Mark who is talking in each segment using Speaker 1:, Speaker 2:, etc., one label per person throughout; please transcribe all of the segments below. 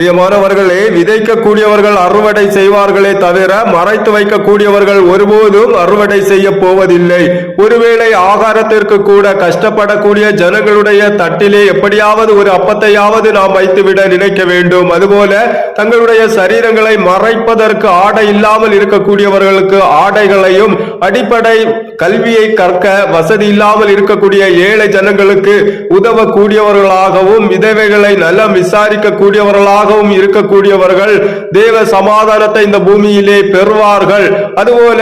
Speaker 1: பிரியமானவர்களே விதைக்கக்கூடியவர்கள் அறுவடை செய்வார்களே தவிர மறைத்து வைக்கக்கூடியவர்கள் ஒருபோதும் அறுவடை செய்ய போவதில்லை. ஒருவேளை ஆகாரத்திற்கு கூட கஷ்டப்படக்கூடிய ஜனங்களுடைய தட்டிலே எப்படியாவது ஒரு அப்பத்தையாவது நாம் வைத்துவிட நினைக்க வேண்டும். அதுபோல தங்களுடைய சரீரங்களை மறைப்பதற்கு ஆடை இல்லாமல் இருக்கக்கூடியவர்களுக்கு ஆடைகளையும் அடிப்படை கல்வியை கற்க வசதி இல்லாமல் இருக்கக்கூடிய ஏழை ஜனங்களுக்கு உதவக்கூடியவர்களாகவும் விதவைகளை நலம் விசாரிக்க கூடியவர்களாகவும் இருக்கக்கூடியவர்கள் தேவ சமாதானத்தை இந்த பூமியிலே பெறுவார்கள். அதுபோல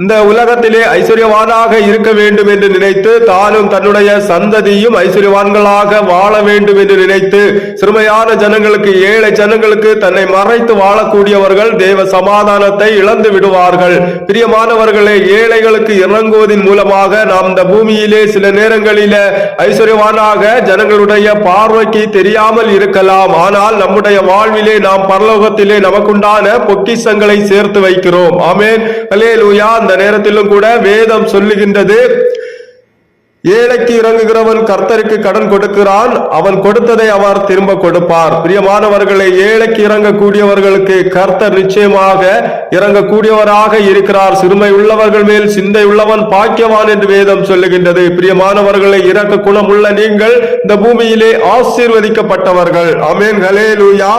Speaker 1: இந்த உலகத்திலே ஐஸ்வர்யவானாக இருக்க வேண்டும் என்று நினைத்து தானும் தன்னுடைய சந்ததியும் ஐஸ்வர்யவான்களாக வாழ வேண்டும் என்று நினைத்து சிறுமையான ஜனங்களுக்கு ஏழை ஜனங்களுக்கு தன்னை மறைத்து வாழக்கூடியவர்கள் தேவ சமாதானத்தை இழந்து விடுவார்கள். பிரியமானவர்களே ஏழைகளுக்கு இறங்குவதன் மூலமாக நாம் இந்த பூமியிலே சில நேரங்களில ஐஸ்வர்யவானாக ஜனங்களுடைய பார்வைக்கு தெரியாமல் இருக்கலாம். ஆனால் நம்முடைய வாழ்விலே நாம் பரலோகத்திலே நமக்குண்டான பொக்கிசங்களை சேர்த்து வைக்கிறோம். ஆமேன். அந்த நேரத்திலும் கூட வேதம் சொல்லுகின்றது. ஏழைக்கு இறங்குகிறவன் கர்த்தருக்கு கடன் கொடுக்கிறான். அவன் கொடுத்ததை அவர் திரும்ப கொடுப்பார். பிரியமானவர்களை ஏழைக்கு இறங்கக்கூடியவர்களுக்கு கர்த்தர் நிச்சயமாக இறங்கக்கூடியவராக இருக்கிறார். சிறுமை உள்ளவர்கள் மேல் சிந்தை உள்ளவன் பாக்கியவான் என்று வேதம் சொல்லுகின்றது. பிரியமானவர்களை இறக்க குணம் உள்ள நீங்கள் இந்த பூமியிலே ஆசீர்வதிக்கப்பட்டவர்கள். அமேன் ஹலே லூயா